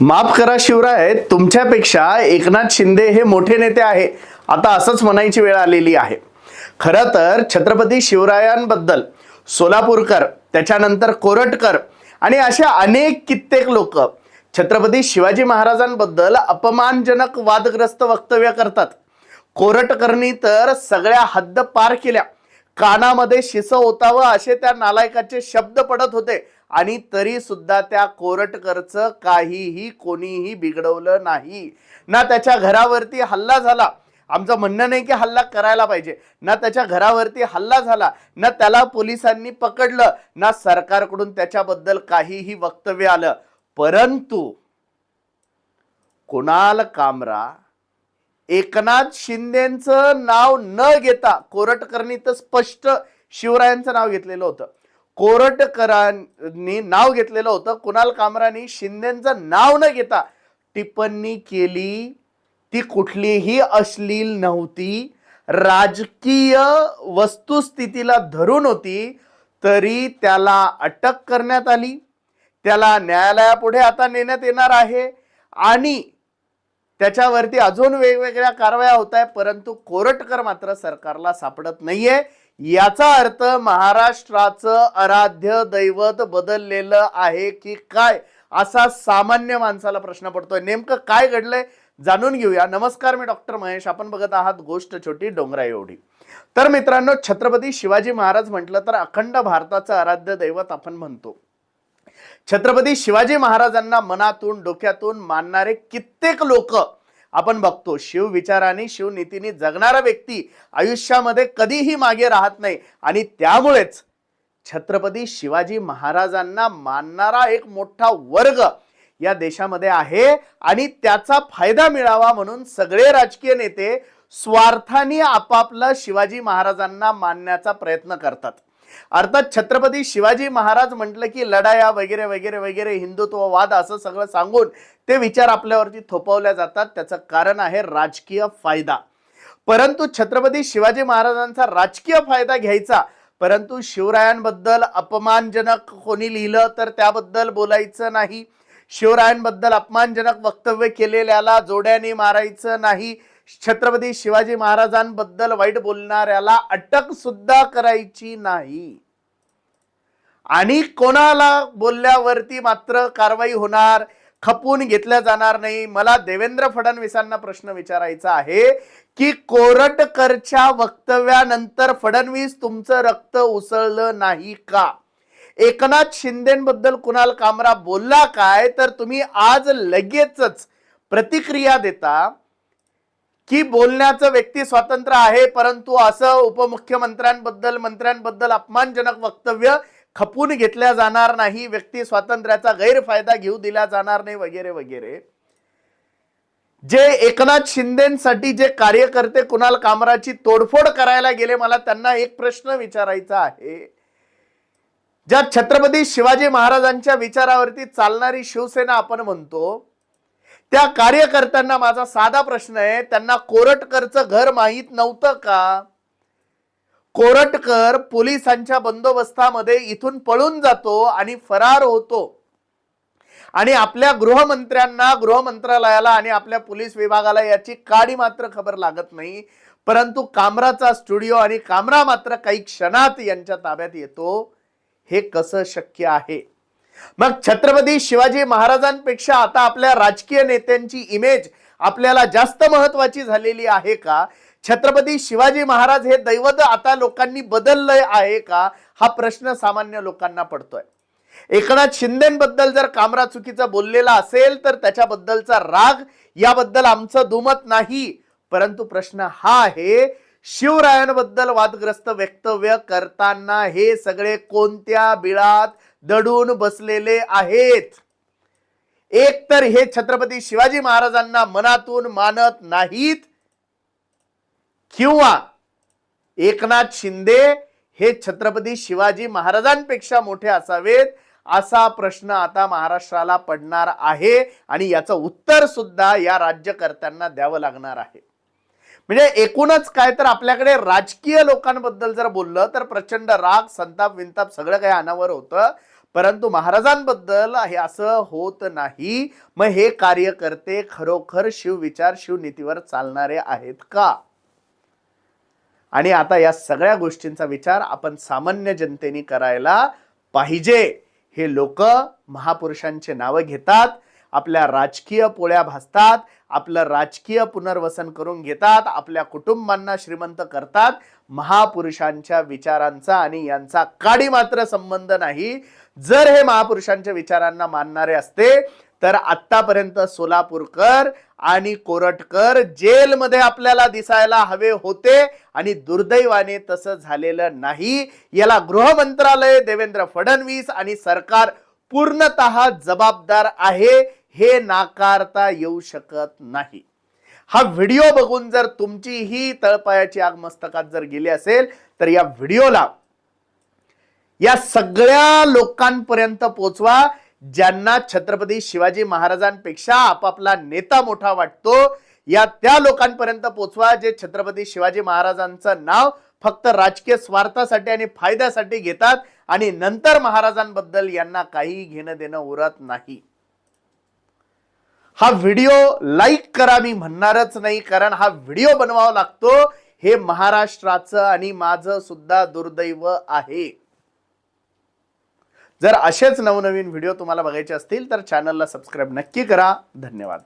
माफ करा शिवराय तुमच्यापेक्षा एकनाथ शिंदे हे मोठे नेते आहे. आता असंच म्हणायची वेळ आलेली आहे. खरं तर छत्रपती शिवरायांबद्दल सोलापूरकर त्याच्यानंतर कोरटकर आणि अशा अनेक कित्येक लोक छत्रपती शिवाजी महाराजांबद्दल अपमानजनक वादग्रस्त वक्तव्य करतात. कोरटकरनी तर सगळ्या हद्द पार केल्या. कानामध्ये शिस होतावं असे त्या नालायकाचे शब्द पडत होते. आणि तरी सुद्धा त्या कोरटकरचं काहीही कोणीही बिघडवलं नाही. ना त्याच्या घरावरती हल्ला झाला. आमचं म्हणणं नाही की हल्ला करायला पाहिजे. ना त्याच्या घरावरती हल्ला झाला. ना त्याला पोलिसांनी पकडलं. ना सरकारकडून त्याच्याबद्दल काहीही वक्तव्य आलं. परंतु कुणाल कामरा एकनाथ शिंदेचं नाव न घेता कोरटकरांनी तर स्पष्ट शिवरायांचं नाव घेतलेलं होतं. कोरटकरांनी नाव घेतलेलं होतं. कुणाल कामरानी शिंदेचं नाव न घेता टिप्पणी केली. ती कुठलीही अश्लील नव्हती. राजकीय वस्तुस्थितीला धरून होती. तरी त्याला अटक करण्यात आली. त्याला न्यायालयापुढे आता नेण्यात येणार आहे. आणि त्याच्यावरती अजून वेगवेगळ्या कारवाया होत आहेत परंतु कोरटकर मात्र सरकारला सापडत नाहीये. याचा अर्थ महाराष्ट्राचं आराध्य दैवत बदललेलं आहे की काय असा सामान्य माणसाला प्रश्न पडतोय. नेमकं काय घडलंय जाणून घेऊया. नमस्कार मी डॉक्टर महेश. आपण बघत आहात गोष्ट छोटी डोंगरा एवढी. तर मित्रांनो छत्रपती शिवाजी महाराज म्हटलं तर अखंड भारताचं आराध्य दैवत आपण म्हणतो. छत्रपती शिवाजी महाराजांना मनातून डोक्यातून मानणारे कित्येक लोक आपण बघतो. शिव विचाराने शिवनीतीने जगणारा व्यक्ती आयुष्यामध्ये कधीही मागे राहत नाही. आणि त्यामुळेच छत्रपती शिवाजी महाराजांना मानणारा एक मोठा वर्ग या देशामध्ये आहे आणि त्याचा फायदा मिळावा म्हणून सगळे राजकीय नेते स्वार्थाने आपापला शिवाजी महाराजांना मानण्याचा प्रयत्न करतात. अर्थात छत्रपती शिवाजी महाराज म्हटलं की लढाया वगैरे वगैरे वगैरे हिंदुत्ववाद असं सगळं सांगून ते विचार आपल्यावरती थोपवल्या जातात. त्याचं कारण आहे राजकीय फायदा. परंतु छत्रपती शिवाजी महाराजांचा राजकीय फायदा घ्यायचा. परंतु शिवरायांबद्दल अपमानजनक कोणी लिहिलं तर त्याबद्दल बोलायचं नाही. शिवरायांबद्दल अपमानजनक वक्तव्य केलेल्याला जोड्याने मारायचं नाही. छत्रपती शिवाजी महाराजांबद्दल वाईट बोलणाऱ्याला अटक सुद्धा करायची नाही. आणि कोणाला बोलल्यावरती मात्र कारवाई होणार खपून घेतल्या जाणार नाही. मला देवेंद्र फडणवीसांना प्रश्न विचारायचा आहे की कोरटकरच्या वक्तव्यानंतर फडणवीस तुमचं रक्त उसळलं नाही का? एकनाथ शिंदेबद्दल कुणाल कामरा बोलला काय? तर तुम्ही आज लगेचच प्रतिक्रिया देता. की बोलण्याचं व्यक्ती स्वातंत्र्य आहे परंतु असं उपमुख्यमंत्र्यांबद्दल मंत्र्यांबद्दल अपमानजनक वक्तव्य खपून घेतल्या जाणार नाही व्यक्ती स्वातंत्र्याचा गैरफायदा घेऊ दिला जाणार नाही वगैरे वगैरे. जे एकनाथ शिंदेसाठी जे कार्यकर्ते कुणाल कामराची तोडफोड करायला गेले मला त्यांना एक प्रश्न विचारायचा आहे. ज्या छत्रपती शिवाजी महाराजांच्या विचारावरती चालणारी शिवसेना आपण म्हणतो त्या कार्यकर्त्यांना माझा साधा प्रश्न आहे त्यांना कोरटकरचं घर माहीत नव्हतं का? कोरटकर पोलिसांच्या बंदोबस्तामध्ये इथून पळून जातो आणि फरार होतो. आणि आपल्या गृहमंत्र्यांना गृहमंत्रालयाला आणि आपल्या पोलीस विभागाला याची काडी मात्र खबर लागत नाही. परंतु कामराचा स्टुडिओ आणि कामरा मात्र काही क्षणात यांच्या ताब्यात येतो. हे कसं शक्य आहे? मग छत्रपती शिवाजी महाराजांपेक्षा आता आपल्या राजकीय नेत्यांची इमेज आपल्याला जास्त महत्वाची झालेली आहे का? छत्रपती शिवाजी महाराज हे दैवत आता लोकांनी बदललंय आहे का? हा प्रश्न सामान्य लोकांना पडतोय. एकनाथ शिंदेबद्दल जर कामरा चुकीचा बोललेला असेल तर त्याच्याबद्दलचा राग याबद्दल आमचं दुमत नाही. परंतु प्रश्न हा आहे शिवरायांबद्दल वादग्रस्त वक्तव्य करताना हे सगळे कोणत्या बिळात दडून बसलेले आहेत. एक तर हे छत्रपती शिवाजी महाराजांना मनातून मानत नाहीत. किंवा एकनाथ शिंदे हे छत्रपती शिवाजी महाराजांपेक्षा मोठे असावेत असा प्रश्न आता महाराष्ट्राला पडणार आहे आणि याचं उत्तर सुद्धा या राज्यकर्त्यांना द्यावं लागणार आहे. म्हणजे एकूणच काय तर आपल्याकडे राजकीय लोकांबद्दल जर बोललं तर प्रचंड राग संताप विंताप सगळं काही अनावर होतं. परंतु महाराजांबद्दल हे असं होत नाही. मग हे कार्यकर्ते खरोखर शिवविचार शिवनीतीवर चालणारे आहेत का? आणि आता या सगळ्या गोष्टींचा विचार आपण सामान्य जनतेने करायला पाहिजे. हे लोक महापुरुषांचे नावं घेतात आपल्या राजकीय पोळ्या भासतात आपलं राजकीय पुनर्वसन करून घेतात आपल्या कुटुंबांना श्रीमंत करतात. महापुरुषांच्या विचारांचा आणि यांचा काडी मात्र संबंध नाही. जर हे महापुरुषांच्या विचारांना मानणारे असते तर आतापर्यंत सोलापूरकर आणि कोरटकर जेलमध्ये आपल्याला दिसायला हवे होते आणि दुर्दैवाने तसं झालेलं नाही. याला गृह मंत्रालय देवेंद्र फडणवीस आणि सरकार पूर्णतः जबाबदार आहे हे नाकारता येऊ शकत नाही. हा व्हिडिओ बघून जर तुमची ही तळपायाची आग मस्तकात जर गेली असेल तर या व्हिडिओला या सगळ्या लोकांपर्यंत पोचवा ज्यांना छत्रपती शिवाजी महाराजांपेक्षा आपापला नेता मोठा वाटतो या त्या लोकांपर्यंत पोचवा जे छत्रपती शिवाजी महाराजांचं नाव फक्त राजकीय स्वार्थासाठी आणि फायद्यासाठी घेतात आणि नंतर महाराजांबद्दल यांना काही घेणं देणं उरत नाही. हा व्हिडिओ लाईक करा मी म्हणणारच नाही कारण हा व्हिडिओ बनवावा लागतो हे महाराष्ट्राचं आणि माझं सुद्धा दुर्दैव आहे. जर असेच नवनवीन व्हिडिओ तुम्हाला बघायचे असतील तर चॅनलला सबस्क्राईब नक्की करा. धन्यवाद.